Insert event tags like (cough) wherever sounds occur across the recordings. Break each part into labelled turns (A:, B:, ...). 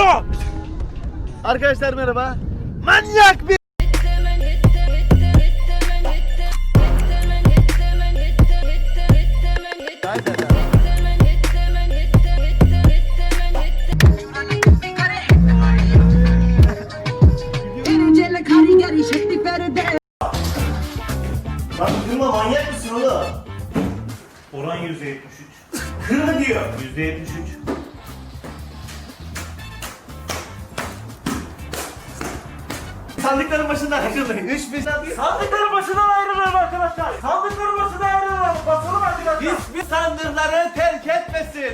A: İbo!
B: Arkadaşlar merhaba. Manyak bir Lan durma manyak mısın oğlum?
A: Oran %73.
B: Kırma diyor.
A: %73.
B: Sandıkların başından bir sandık.
A: Sandıkların başından ayrılalım arkadaşlar. Sandıkların başından ayrılalım. Basalım arkadaşlar.
B: Hiçbir sandıkları terk etmesin.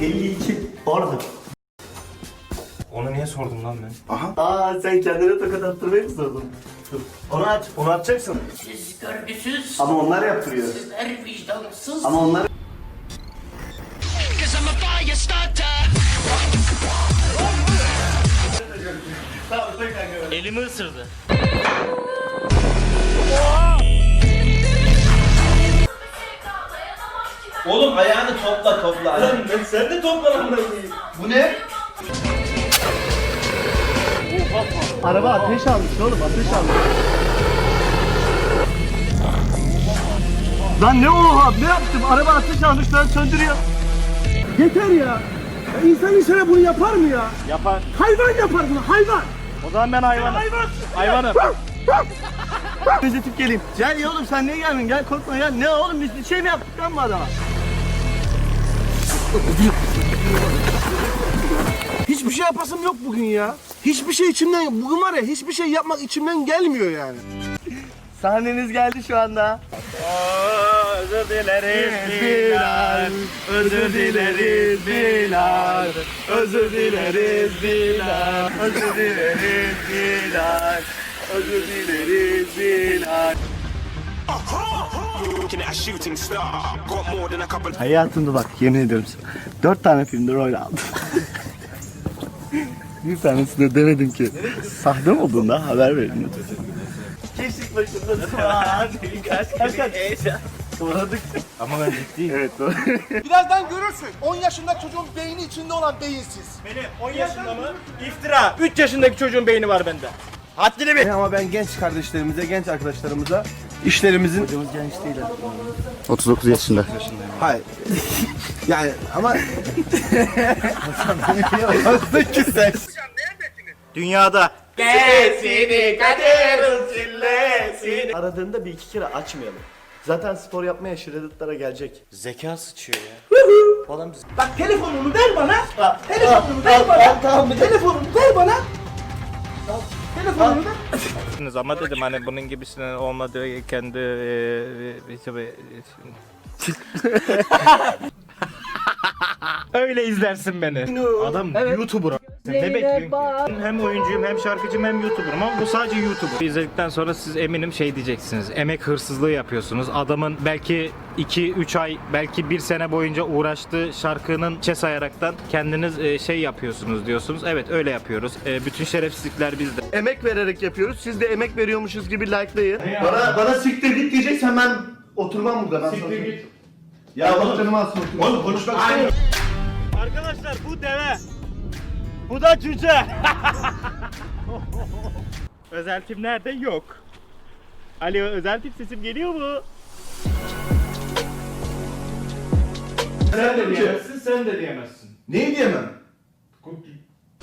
B: ...52 orada.
A: Onu niye sordum lan ben?
B: Aa sen kendine tokat attırmayı mı sordun? Onu aç, onu açacaksın.
C: Siz görgüsüz,
B: Ama onlar yaptırıyor.
C: sizler vicdansız.
B: Ama onlar...
A: Elimi ısırdı.
D: Oğlum ayağını topla topla.
B: Lan sen de topla lan
D: Bu ne?
B: Araba ateş almış oğlum ateş almış. Lan ne oha ne yaptım araba ateş almış lan söndürüyor.
E: Yeter ya. ya insan insana bunu yapar mı ya?
A: Yapar.
E: Hayvan yapar bunu hayvan.
A: O zaman ben hayvanım. Hayvanım.
B: Gözetip geleyim. Gel ya oğlum sen niye geldin gel korkma gel. Ne oğlum biz bir şey mi yaptık lan bu adama?
E: Hiçbir şey yapasım yok bugün ya. Hiçbir şey içimden, bugün var ya hiçbir şey yapmak içimden gelmiyor yani.
B: Sahneniz geldi şu anda.
A: özür dileriz
B: Bilal, özür dileriz Bilal, özür dileriz Bilal, özür dileriz Bilal, özür dileriz Bilal. Hayatımda bak yemin ediyorum sana. Dört tane filmde rol aldım. (laughs) Bir tanesinde demedim ki sahne olduğunda haber verin. Keşik başında sıra. Kaç kaç kaç. Kıvradık.
A: Ama ben ciddiyim.
B: Evet doğru. (laughs)
E: Birazdan görürsün. 10 yaşında çocuğun beyni içinde olan beyinsiz.
A: Benim 10 yaşında mı? İftira. 3 yaşındaki çocuğun beyni var bende. Haddini bil.
E: Ama ben genç kardeşlerimize, genç arkadaşlarımıza işlerimizin...
B: Hocamız genç değil.
F: 39 yaşında.
E: Hayır. (laughs) yani ama
A: Dünyada.
B: Aradığında bir iki kere açmayalım. Zaten spor yapmaya şireditlara gelecek.
A: Zeka sıçıyor ya.
B: Falan biz...
E: bak telefonumu ver bana. Telefonumu ver bana. Tamam Telefonumu ver bana. Telefonumu ver.
A: Ama dedim hani bunun gibisinin olmadığı kendi e, e, tabii, (laughs) Öyle izlersin beni. Adam YouTuber. a- Ne bekliyorsun ki? Hem oyuncuyum hem şarkıcıyım hem YouTuber'ım ama bu sadece YouTuber. İzledikten sonra siz eminim şey diyeceksiniz. Emek hırsızlığı yapıyorsunuz. Adamın belki 2-3 ay belki 1 sene boyunca uğraştığı şarkının çe sayaraktan kendiniz e, şey yapıyorsunuz diyorsunuz. Evet öyle yapıyoruz. E, bütün şerefsizlikler bizde.
B: Emek vererek yapıyoruz. Siz de emek veriyormuşuz gibi likelayın. Bana, bana siktir git diyeceksen ben oturmam burada. Ben siktir git. Ya canım alsın otur. Oğlum konuşmak istemiyorum.
A: Arkadaşlar bu deve. Bu da cüce. (laughs) özeltim nerede? Yok. Alo özeltim sesim geliyor mu?
B: Sen de
A: diyemezsin, sen de diyemezsin.
B: Neyi diyemem?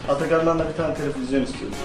B: Atakan'dan da bir tane televizyon istiyorum.